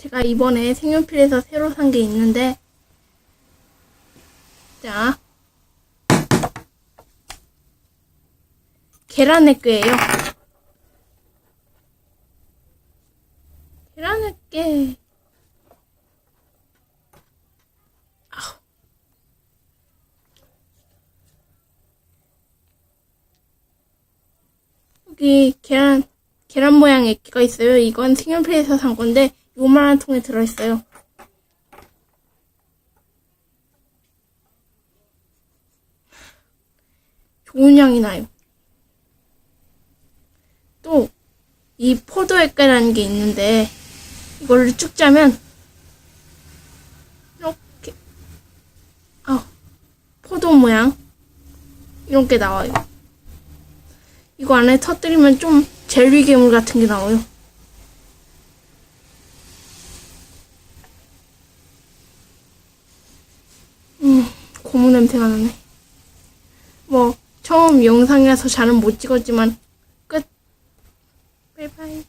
제가 이번에 색연필에서 새로 산 게 있는데, 자, 계란액괴예요. 계란액괴. 아우. 여기 계란 계란 모양 액기가 있어요. 이건 색연필에서 산 건데 요만한 통에 들어있어요. 좋은 향이 나요. 또 이 포도 액괴라는 게 있는데 이걸로 쭉 짜면 이렇게 아 포도 모양 이렇게 나와요. 이거 안에 터뜨리면 좀 젤리 괴물 같은 게 나와요. 음, 고무 냄새가 나네. 뭐, 처음 영상이라서 잘은 못 찍었지만, 끝. 바이바이.